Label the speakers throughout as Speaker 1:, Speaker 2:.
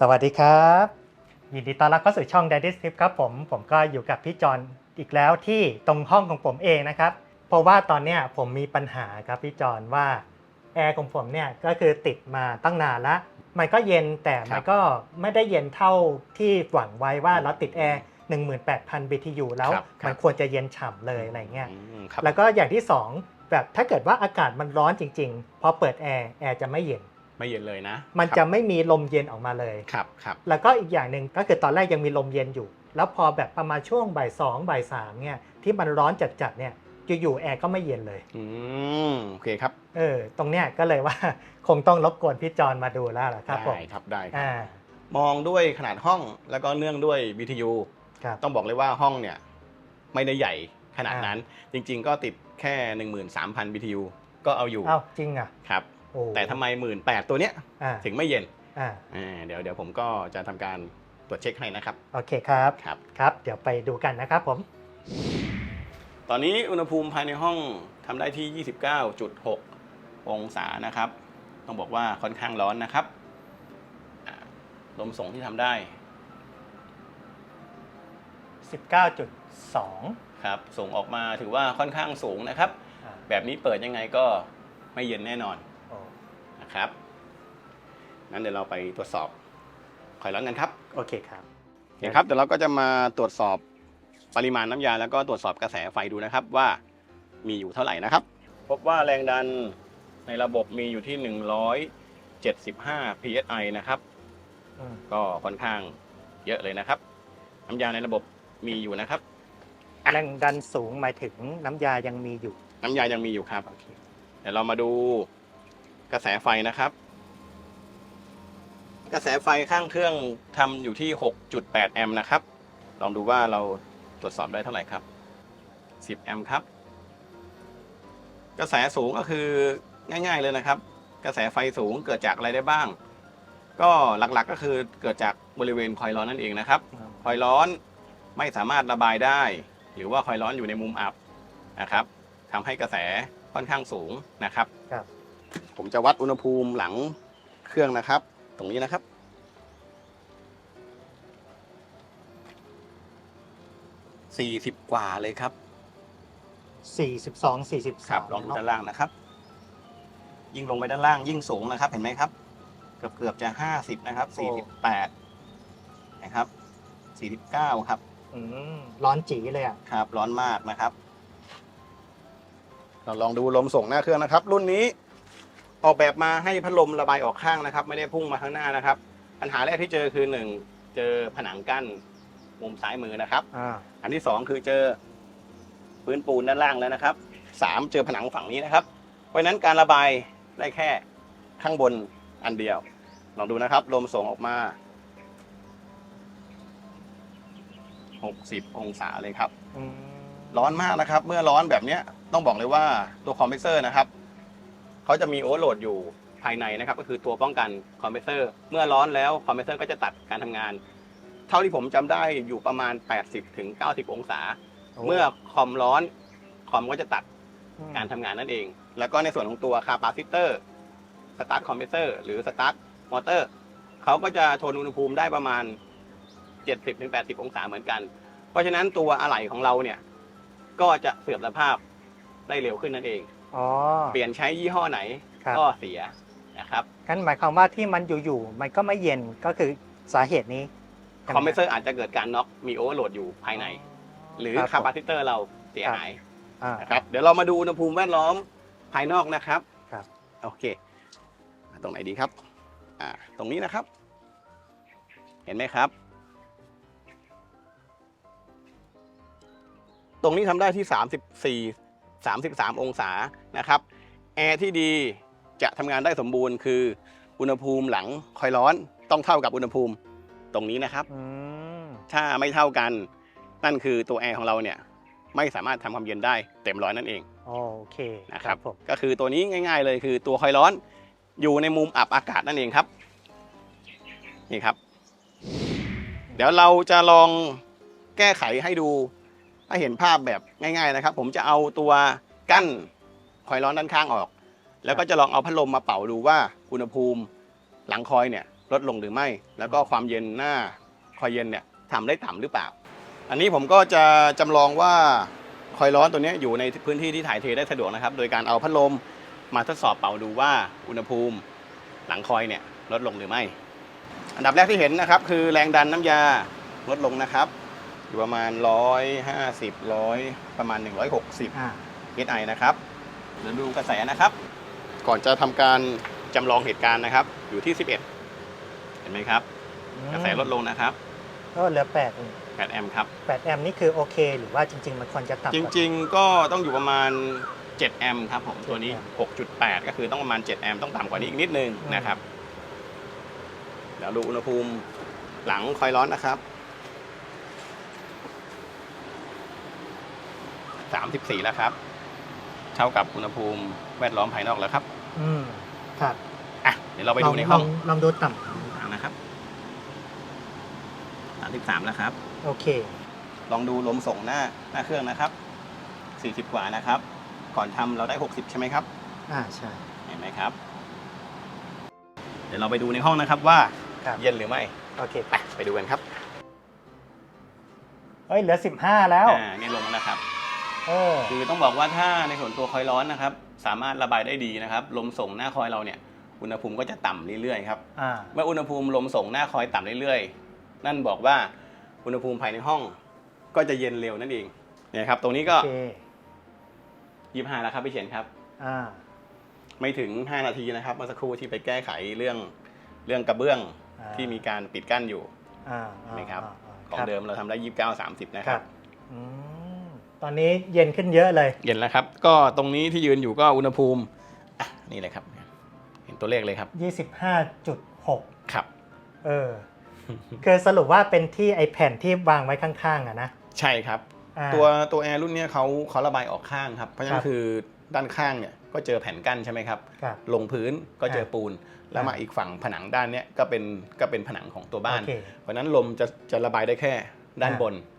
Speaker 1: สวัสดีครับ ยินดีต้อนรับเข้าสู่ช่อง Daddy's Tip ครับผมผมก็อยู่กับพี่จอนอีกแล้วที่ตรงห้องของผมเองนะครับ เพราะว่าตอนเนี้ยผมมีปัญหาครับพี่จอนว่าแอร์ของผมเนี่ยก็คือติดมาตั้งนานละมันก็เย็นแต่มันก็ไม่ได้เย็นเท่าที่หวังไว้ว่าเราติดแอร์18,000 BTU แล้ว
Speaker 2: ครับครับ
Speaker 1: มันควรจะเย็นฉ่ำเลยอะไรเงี้ย
Speaker 2: อืมครับ
Speaker 1: แล้วก็อย่างที่สองแบบถ้าเกิดว่าอากาศมันร้อนจริง ๆ พอเปิดแอร์แอร์จะไม่เย็น
Speaker 2: ไม่เย็นเลยนะ
Speaker 1: มัน
Speaker 2: ครับ
Speaker 1: จะไม่มีลมเย็นออกมาเลย
Speaker 2: ครับครับ
Speaker 1: แล้วก็อีกอย่างหนึ่งก็คือตอนแรกยังมีลมเย็นอยู่ แล้วพอแบบประมาณช่วงบ่ายสองบ่ายสามเนี่ยที่มันร้อนจัดๆเนี่ยอยู่ๆแอร์ก็ไม่เย็นเลย
Speaker 2: อืมโอเคครับ
Speaker 1: เออตรงเนี้ยก็เลยว่าคงต้องรบกวนพี่จอนมาดูแล้วล่ะครับผม
Speaker 2: ได้ครับได้ครับ
Speaker 1: อ่าม
Speaker 2: องด้วยขนาดห้องแล้วก็เนื่องด้วย BTU
Speaker 1: ครับ
Speaker 2: ต้องบอกเลยว่าห้องเนี่ยไม่ได้ใหญ่ขนาด
Speaker 1: อ่า
Speaker 2: นั้น จริง ๆ ก็ติดแค่ 13,000 BTU ก็เอาอยู่
Speaker 1: เอ้าจริงอะ
Speaker 2: ครับ
Speaker 1: โอ้
Speaker 2: แต่ทำไม18,000ตัวเนี้ย
Speaker 1: อ่า
Speaker 2: ถึงไม่เย็น
Speaker 1: อ่า
Speaker 2: อ่าเดี๋ยวเดี๋ยวผมก็จะทำการตรวจเช็คให้นะครับ
Speaker 1: โอเคครับ
Speaker 2: ครับ
Speaker 1: ครับ เดี๋ยวไปดูกันนะครับผม
Speaker 2: ตอนนี้อุณหภูมิภายในห้องทำได้ที่ 29.6 องศานะครับ ต้องบอกว่าค่อนข้างร้อนนะครับอ่าลมส่งที่ทำได้
Speaker 1: 19.2
Speaker 2: ครับ ส่งออกมาถือว่าค่อนข้างสูงนะครับ
Speaker 1: อ่า
Speaker 2: แบบนี้เปิดยังไงก็ไม่เย็นแน่นอน
Speaker 1: โอ้
Speaker 2: นะครับ นั้นเดี๋ยวเราไปตรวจสอบคอยร้อนกันครับ
Speaker 1: โอเคครับ
Speaker 2: โอเคครับเดี๋ยวเราก็จะมาตรวจสอบปริมาณน้ำยา แล้วก็ตรวจสอบกระแสไฟดูนะครับว่ามีอยู่เท่าไหร่นะครับ พบว่าแรงดันในระบบมีอยู่ที่ 175 psi นะครับ
Speaker 1: อืม
Speaker 2: ก็ค่อนข้างเยอะเลยนะครับ น้ำยาในระบบมีอยู่นะครับ
Speaker 1: แรงดันสูงหมายถึงน้ำยายังมีอยู่
Speaker 2: น้ำยายังมีอยู่ครับเดี๋ยวเรามาดู กระแสไฟนะครับ กระแสไฟข้างเครื่องทำอยู่ที่ 6.8 แอมป์นะครับ ลองดูว่าเราตรวจสอบได้เท่าไหร่ครับ 10 แอมป์ครับ กระแสสูงก็คือง่าย ๆเลยนะครับ กระแสไฟสูงเกิดจากอะไรได้บ้าง ก็หลักๆก็คือเกิดจากบริเวณคอยล์ร้อนนั่นเองนะครับ คอยล์ร้อนไม่สามารถระบายได้ หรือว่าคอยล์ร้อนอยู่ในมุมอับนะครับทำให้กระแสค่อนข้างสูงนะครับ
Speaker 1: ครับ
Speaker 2: ผมจะวัดอุณหภูมิหลังเครื่องนะครับ ตรงนี้นะครับ40กว่าเลยครับ
Speaker 1: 42 43
Speaker 2: ครับ ลองดูด้านล่างนะครับ ยิ่งลงไปด้านล่างยิ่งสูงนะครับ เห็นไหมครับ เกือบเกือบๆจะ50นะครับ48นะครับ49ครับ
Speaker 1: อืมร้อนจีเลยอะ
Speaker 2: ครับ ร้อนมากนะครับเราลองดูลมส่งหน้าเครื่องนะครับ รุ่นนี้ ออกแบบมาให้พัดลมระบายออกข้างนะครับ ไม่ได้พุ่งมาข้างหน้านะครับ ปัญหาแรกที่เจอคือหนึ่งเจอผนังกั้นมุมซ้ายมือนะครับ
Speaker 1: อ่า
Speaker 2: อันที่สองคือเจอพื้นปูนด้านล่างแล้วนะครับสามเจอผนังฝั่งนี้นะครับ เพราะฉะนั้นการระบายได้แค่ข้างบนอันเดียว ลองดูนะครับ ลมส่งออกมา 60 องศาเลยครับ
Speaker 1: อืม
Speaker 2: ร้อนมากนะครับ เมื่อร้อนแบบเนี้ยต้องบอกเลยว่าตัวคอมเพรสเซอร์นะครับ เขาจะมีโอเวอร์โหลดอยู่ภายในนะครับ ก็คือตัวป้องกันคอมเพรสเซอร์ เมื่อร้อนแล้วคอมเพรสเซอร์ก็จะตัดการทำงาน เท่าที่ผมจำได้อยู่ประมาณ 80ถึง90 องศา เมื่อคอมร้อนคอมก็จะตัดการทำงานนั่นเอง แล้วก็ในส่วนของตัวคาปาซิเตอร์สตาร์ทคอมเพรสเซอร์หรือสตาร์ทมอเตอร์เขาก็จะทนอุณหภูมิได้ประมาณ 70ถึง80 องศาเหมือนกัน เพราะฉะนั้นตัวอะไหล่ของเราเนี่ย ก็จะเสื่อมสภาพได้เร็วขึ้นนั่นเอง
Speaker 1: อ๋อ
Speaker 2: เปลี่ยนใช้ยี่ห้อไหน
Speaker 1: ครับ
Speaker 2: ก็เสียนะครับ
Speaker 1: งั้นหมายความว่าที่มันอยู่ๆมันก็ไม่เย็นก็คือสาเหตุนี้
Speaker 2: คอมเพรสเซอร์อาจจะเกิดการน็อกมีโอเวอร์โหลดอยู่ภายใน หรือ
Speaker 1: ครับ
Speaker 2: คาปาซิเตอร์เราเสียหาย
Speaker 1: อ่า
Speaker 2: นะครับเดี๋ยวเรามาดูอุณหภูมิแวดล้อมภายนอกนะครับ
Speaker 1: ครับ
Speaker 2: โอเคตรงไหนดีครับอ่าตรงนี้นะครับ เห็นไหมครับ ตรงนี้ทำได้ที่ 34 33 องศานะครับแอร์ที่ดีจะทำงานได้สมบูรณ์คืออุณหภูมิหลังคอยร้อนต้องเท่ากับอุณหภูมิตรงนี้นะครับ
Speaker 1: อืม
Speaker 2: ถ้าไม่เท่ากันนั่นคือตัวแอร์ของเราเนี่ยไม่สามารถทำความเย็นได้เต็มร้อยนั่นเอง
Speaker 1: โอเค
Speaker 2: นะครับ
Speaker 1: ผม
Speaker 2: ก็คือตัวนี้ง่าย ๆ เลยคือตัวคอยร้อนอยู่ในมุมอับอากาศนั่นเองครับนี่ครับ เดี๋ยวเราจะลองแก้ไขให้ดู ให้เห็นภาพแบบง่ายๆนะครับ ผมจะเอาตัวกั้นคอยร้อนด้านข้างออก แล้วก็จะลองเอาพัดลมมาเป่าดูว่าอุณหภูมิหลังคอยเนี่ยลดลงหรือไม่ แล้วก็ความเย็นหน้าคอยเย็นเนี่ยทำได้ต่ำหรือเปล่า อันนี้ผมก็จะจำลองว่าคอยร้อนตัวนี้อยู่ในพื้นที่ที่ถ่ายเทได้สะดวกนะครับ โดยการเอาพัดลมมาทดสอบเป่าดูว่าอุณหภูมิหลังคอยเนี่ยลดลงหรือไม่ อันดับแรกที่เห็นนะครับ คือแรงดันน้ำยาลดลงนะครับ อยู่ประมาณ 150 100 ประมาณ160
Speaker 1: อ่า
Speaker 2: SI นะครับเดี๋ยวดูกระแสนะครับ ก่อนจะทำการจำลองเหตุการณ์นะครับ อยู่ที่ 11 เห็นไหมครับ กระแสลดลงนะครับ
Speaker 1: ก็เหลือแปด
Speaker 2: 8แอมป์ครับ
Speaker 1: แปดแอมป์นี่คือโอเค หรือว่าจริง ๆ มันควรจะต่ำก
Speaker 2: จ
Speaker 1: ว่า
Speaker 2: ริงๆ ก็ต้องอยู่ประมาณ 7 แอมป์ครับผม ตัวนี้
Speaker 1: แอมป์
Speaker 2: 6.8 ก็คือต้องประมาณ 7 แอมป์ต้องต่ำกว่านี้อีกนิดนึง
Speaker 1: อืม
Speaker 2: นะครับ เดี๋ยวดูอุณหภูมิหลังคอยร้อนนะครับ 34 แล้วครับ เท่ากับอุณหภูมิแวดล้อมภายนอกแล้วครับ
Speaker 1: อืมครับ
Speaker 2: อะเดี๋ยวเราไปดูในห้อง
Speaker 1: ลลองดูต่
Speaker 2: นะครับ33แล้วครับำ
Speaker 1: โอเค
Speaker 2: ลองดูลมส่งหน้าหน้าเครื่องนะครับ 40 กว่านะครับ ก่อนทำเราได้ 60 ใช่ไหมครับ
Speaker 1: อ่าใช่
Speaker 2: เห็นไหมครับ เดี๋ยวเราไปดูในห้องนะครับว่า
Speaker 1: ครับ
Speaker 2: เย็นหรือไม่
Speaker 1: โอเค
Speaker 2: ไปไปดูกันครับ
Speaker 1: เอ้ยเหลือสิบห้าแล้ว
Speaker 2: อ่านี่ลงแล้วนะครับ
Speaker 1: เออ
Speaker 2: คือต้องบอกว่าถ้าในส่วนตัวคอยร้อนนะครับ สามารถระบายได้ดีนะครับ ลมส่งหน้าคอยเราเนี่ย อุณหภูมิก็จะต่ำเรื่อยๆครับ
Speaker 1: อ่า
Speaker 2: เมื่ออุณหภูมิลมส่งหน้าคอยต่ำเรื่อยๆ นั่นบอกว่าอุณหภูมิภายในห้อง ก็จะเย็นเร็วนั่นเองเนี่ยครับ ตรงนี้ก็
Speaker 1: โอเค
Speaker 2: 25แล้วครับพี่เฉียนครับ
Speaker 1: อ่า
Speaker 2: ไม่ถึง 5 นาทีนะครับเมื่อสักครู่ที่ไปแก้ไขเรื่องเรื่องกระเบื้อง
Speaker 1: อ่า
Speaker 2: ที่มีการปิดกั้นอยู่
Speaker 1: อ่าอ่า
Speaker 2: นะครับาาของ
Speaker 1: ครับ
Speaker 2: เดิมเราทำได้ 29 30 นะ
Speaker 1: ค
Speaker 2: ค
Speaker 1: รั
Speaker 2: รั
Speaker 1: บบ อืม ตอนนี้เย็นขึ้นเยอะเลย
Speaker 2: เย็นแล้วครับ ก็ตรงนี้ที่ยืนอยู่ก็อุณหภูมิอะนี่เลยครับ เห็นตัวเลขเลยครับ
Speaker 1: 25.6
Speaker 2: ครับ
Speaker 1: เออ คือสรุปว่าเป็นที่ไอแผ่นที่วางไว้ข้างๆอะนะ
Speaker 2: ใช่ครับ
Speaker 1: อ่า
Speaker 2: ตัวตัวแอร์รุ่นเนี้ยเขาเขาระบายออกข้างครับ เพราะฉะนั้
Speaker 1: ครั
Speaker 2: น
Speaker 1: บ
Speaker 2: คือด้านข้างเนี่ยก็เจอแผ่นกั้นใช่ไหมครับ
Speaker 1: ครับ
Speaker 2: ลงพื้นก็เจอ
Speaker 1: อ่า
Speaker 2: ปูน แล้วมา
Speaker 1: อ่า
Speaker 2: อีกฝั่งผนังด้านเนี้ยก็เป็นก็เป็นผนังของตัวบ้าน
Speaker 1: โอเค
Speaker 2: เพราะฉะนั้นลมจะจะระบายได้แค่ด้าน
Speaker 1: อ่า
Speaker 2: บน
Speaker 1: อ่า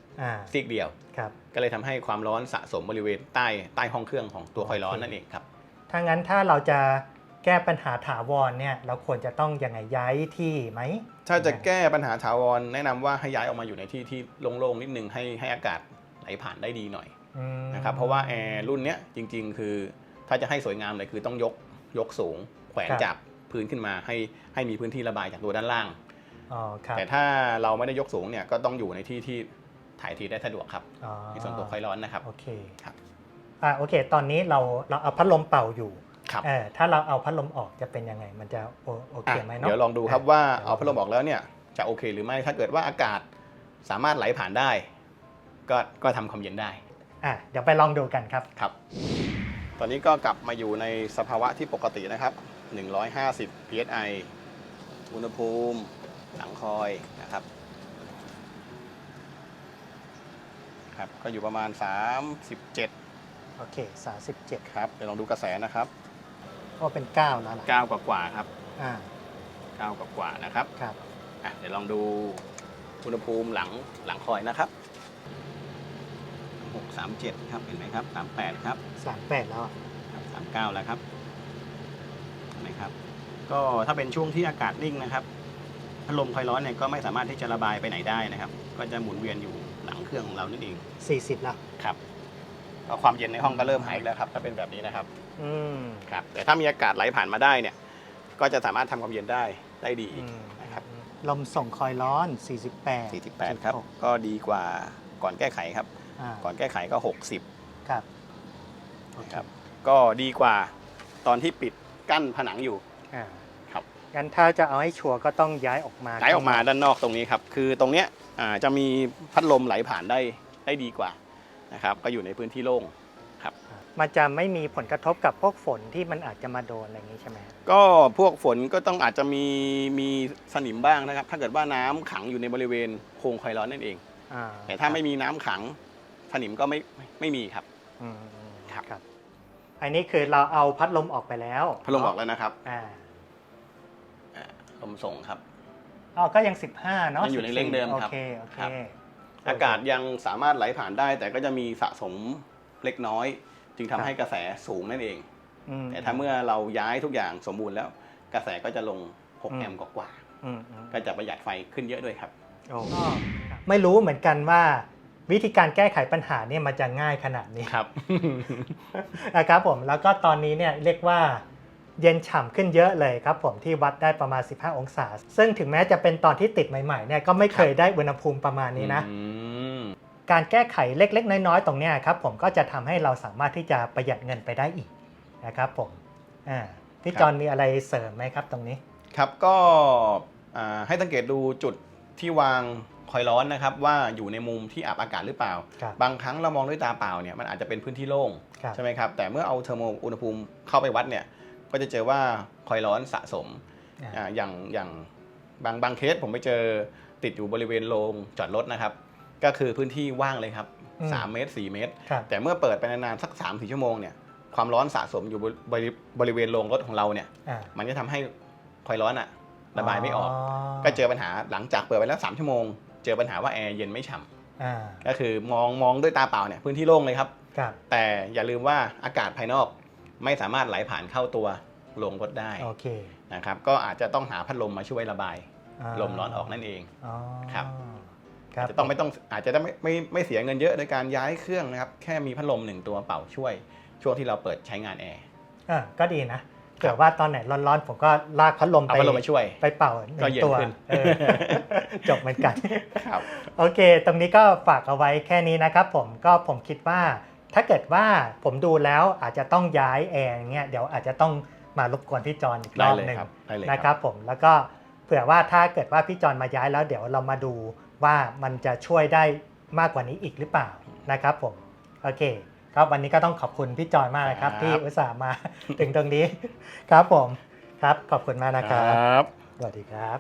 Speaker 2: ซีกเดียว
Speaker 1: ครับ
Speaker 2: ก็เลยทำให้ความร้อนสะสมบริเวณใต้ใต้ห้องเครื่องของตัวคอยร้อน
Speaker 1: โอเค
Speaker 2: นั่นเองครับ
Speaker 1: ถ้างั้นถ้าเราจะแก้ปัญหาถาวรเนี่ยเราควรจะต้องยังไงย้ายที่ไหม
Speaker 2: ถ้าจะแก้ปัญหาถาวรแนะนำว่าให้ย้ายออกมาอยู่ในที่ที่โล่งๆนิดนึงให้ให้อากาศไหลผ่านได้ดีหน่อย
Speaker 1: อืม
Speaker 2: นะครับเพราะว่าแอร์รุ่นเนี้ยจริง ๆ คือถ้าจะให้สวยงามเลยคือต้องยกยกสูง แขวน
Speaker 1: ครับ
Speaker 2: จับพื้นขึ้นมาให้ให้มีพื้นที่ระบายจากตัวด้านล่าง
Speaker 1: อ๋อครับ
Speaker 2: แต่ถ้าเราไม่ได้ยกสูงเนี่ยก็ต้องอยู่ในที่ที่ ถ่ายทีได้สะดวกครับ
Speaker 1: อ๋อ
Speaker 2: ในส่วนตัวคอยร้อนนะครับ
Speaker 1: โอเค
Speaker 2: ครับ
Speaker 1: อ่าโอเค ตอนนี้เราเราเอาพัดลมเป่าอยู่
Speaker 2: ครับ
Speaker 1: เออถ้าเราเอาพัดลมออกจะเป็นยังไง มันจะโอโอเค
Speaker 2: อะ
Speaker 1: ไหมเนาะ
Speaker 2: เดี๋ยวลองดูครับว่าเอาพัดลมออกแล้วเนี่ยจะโอเคหรือไม่ถ้าเกิดว่าอากาศสามารถไหลผ่านได้ ก็ก็ทำความเย็นได้
Speaker 1: อะเดี๋ยวไปลองดูกันครับ
Speaker 2: ครับ ตอนนี้ก็กลับมาอยู่ในสภาวะที่ปกตินะครับ 150 psi อุณหภูมิหลังคอยนะครับ ครับ ก็อยู่ประมาณ 37
Speaker 1: โอเค 37
Speaker 2: ครับ เดี๋ยวลองดูกระแสนะครับ
Speaker 1: ก็เป็น 9 แล้วล่ะ
Speaker 2: 9กว่ากว่าๆครับ
Speaker 1: อ่า
Speaker 2: 9กว่ากว่าๆนะครับ
Speaker 1: ครับ
Speaker 2: อะเดี๋ยวลองดูอุณหภูมิหลังหลังคอยนะครับ 637 ครับ เห็นไหมครับ 38 ครับ
Speaker 1: 38 แล้วอะ
Speaker 2: ครับสามเก้าแล้วครับเห็นไหมครับ ก็ถ้าเป็นช่วงที่อากาศนิ่งนะครับพัดลมคอยร้อนเนี่ยก็ไม่สามารถที่จะระบายไปไหนได้นะครับ ก็จะหมุนเวียนอยู่ หลังเครื่องของเรานั่นเอง
Speaker 1: 40แล้ว
Speaker 2: ครับก็ความเย็นในห้องก็เริ่มหายแล้วครับถ้าเป็นแบบนี้นะครับ
Speaker 1: อืม
Speaker 2: ครับแต่ถ้ามีอากาศไหลผ่านมาได้เนี่ย ก็จะสามารถทำความเย็นได้ได้ดี
Speaker 1: อืม
Speaker 2: นะครับ
Speaker 1: ลมส่งคอยร้อน 48
Speaker 2: 48 ครับ ก็ดีกว่าก่อนแก้ไขครับ
Speaker 1: อ่า
Speaker 2: ก่อนแก้ไขก็ 60
Speaker 1: ครับโอเค
Speaker 2: ครับ ก็ดีกว่าตอนที่ปิดกั้นผนังอยู่
Speaker 1: อ่า
Speaker 2: ครับ
Speaker 1: งั้นถ้าจะเอาให้ชัวร์ก็ต้องย้ายออกมา
Speaker 2: ย้ายออกมาด้านนอกตรงนี้ครับ คือตรงเนี้ยอ่าจะมีพัดลมไหลผ่านได้ได้ดีกว่านะครับ ก็อยู่ในพื้นที่โล่ง
Speaker 1: มันจะไม่มีผลกระทบกับพวกฝนที่มันอาจจะมาโดนอะไรอย่างนี้ใช่ไหม
Speaker 2: ก็พวกฝนก็ต้องอาจจะมีมีสนิมบ้างนะครับ ถ้าเกิดว่าน้ำขังอยู่ในบริเวณโครงคอยร้อนนั่นเอง
Speaker 1: อ่า
Speaker 2: แต่ถ้าไม่มีน้ำขังสนิมก็ไม่ไม่ไม่มีครับ
Speaker 1: อืมอืม
Speaker 2: ครับ
Speaker 1: ครับ อันนี้คือเราเอาพัดลมออกไปแล้ว
Speaker 2: พัดลมออกแล้วนะครับ
Speaker 1: อ่า
Speaker 2: อ่าลมส่งครับ
Speaker 1: อ๋อก็ยัง 15 เนาะ
Speaker 2: ยังอยู่ในเลขเดิมครับ
Speaker 1: โอเคโอเค
Speaker 2: ครับอากาศยังสามารถไหลผ่านได้ แต่ก็จะมีสะสมเล็กน้อย จึงทำให้กระแสสูงนั่นเอง
Speaker 1: อืม
Speaker 2: แต่ถ้าเมื่อเราย้ายทุกอย่างสมบูรณ์แล้ว กระแสก็จะลง
Speaker 1: อืม
Speaker 2: 6แอมป์กว่า
Speaker 1: ออืมอืม
Speaker 2: ก็จะประหยัดไฟขึ้นเยอะด้วยครับ
Speaker 1: โอ้ไม่รู้เหมือนกันว่า วิธีการแก้ไขปัญหาเนี่ยมันจะง่ายขนาดนี้
Speaker 2: ครับ
Speaker 1: นะครับผมแล้วก็ตอนนี้เนี่ยเรียกว่า เย็นฉ่ำขึ้นเยอะเลยครับผมที่วัดได้ประมาณ 15 องศา ซึ่งถึงแม้จะเป็นตอนที่ติดใหม่ๆเนี่ยก็ไม่เคยได้อุณหภูมิประมาณนี้นะ
Speaker 2: อืม
Speaker 1: การแก้ไขเล็ก ๆ น้อยๆ ตรงเนี้ยครับผมก็จะทำให้เราสามารถที่จะประหยัดเงินไปได้อีกนะครับผมอ่าพี่จอนมีอะไรเสริมไหมครับตรงนี้
Speaker 2: ครับก็อ่าให้สังเกตดูจุดที่วางคอยล์ร้อนนะครับว่าอยู่ในมุมที่อับอากาศหรือเปล่า
Speaker 1: ครับ
Speaker 2: บางครั้งเรามองด้วยตาเปล่าเนี่ยมันอาจจะเป็นพื้นที่โล่ง
Speaker 1: ครับ
Speaker 2: ใช่ไหมครับแต่เมื่อเอาเทอร์โมอุณหภูมิเข้าไปวัดเนี่ย ก็จะเจอว่าคอยล์ร้อนสะสม
Speaker 1: อ่า
Speaker 2: อ่าอย่างอย่างบางบางเคสผมไปเจอติดอยู่บริเวณโรงจอดรถนะครับ ก็คือพื้นที่ว่างเลยครับ
Speaker 1: อืม
Speaker 2: 3เมตร4เมตร
Speaker 1: ครับ
Speaker 2: แต่เมื่อเปิดไปนานๆสัก3าสี่ชั่วโมงเนี่ยความร้อนสะสมอยู่บริบริเวณโรงรถของเราเนี่ย
Speaker 1: อ่า
Speaker 2: มันจะทำให้คอยล์ร้อนอะระบายไม่ออก ก็เจอปัญหาหลังจากเปิดไปแล้ว3ชั่วโมง เจอปัญหาว่าแอร์เย็นไม่ฉ่
Speaker 1: อ่าำ
Speaker 2: ก็คือมองมองด้วยตาเปล่าเนี่ยพื้นที่โล่งเลยครับ
Speaker 1: ครับ
Speaker 2: แต่อย่าลืมว่าอากาศภายนอก ไม่สามารถไหลผ่านเข้าตัวโรงรถได้
Speaker 1: โอเค
Speaker 2: นะครับก็อาจจะต้องหาพัดลมมาช่วยระบายาลมร้อนออกนั่นเอง
Speaker 1: อ๋อ
Speaker 2: ครับ
Speaker 1: ครับ
Speaker 2: จะต้องไม่ต้องอาจจะไม่ไม่ไม่เสียเงินเยอะในการย้ายเครื่องนะครับแค่มีพัดลมหนึ่งตัวเป่าช่วย ช่วงที่เราเปิดใช้งานแอร์
Speaker 1: อ่าก็ดีนะเผื่อว่าตอนไหนร้อนๆ ผมก็ลากพัดลม
Speaker 2: เอา
Speaker 1: ไป
Speaker 2: พัดลมมาช่วย
Speaker 1: ไปเป่าหนึ่
Speaker 2: ก็
Speaker 1: ง
Speaker 2: เย็น
Speaker 1: ตัว
Speaker 2: ขึ้น
Speaker 1: เออจบเหมือนกัน
Speaker 2: ครับ
Speaker 1: โอเค ตรงนี้ก็ฝากเอาไว้แค่นี้นะครับผมก็ผมคิดว่า ถ้าเกิดว่าผมดูแล้วอาจจะต้องย้ายแอร์เงี้ยเดี๋ยวอาจจะต้องมารบกวนพี่จอนอีกร
Speaker 2: ได้
Speaker 1: อบ
Speaker 2: เลย
Speaker 1: หนึ่ง
Speaker 2: ครับได้เลย
Speaker 1: นะครับผมแล้วก็เผื่อว่าถ้าเกิดว่าพี่จอนมาย้ายแล้วเดี๋ยวเรามาดูว่ามันจะช่วยได้มากกว่านี้อีกหรือเปล่านะครับผมโอเคครับวันนี้ก็ต้องขอบคุณพี่จอนมากนะครับ ที่อุตส่าห์มาถึงตรงนี้ครับผมครับขอบคุณมากนะครับ
Speaker 2: ครับ
Speaker 1: สวัสดีครับ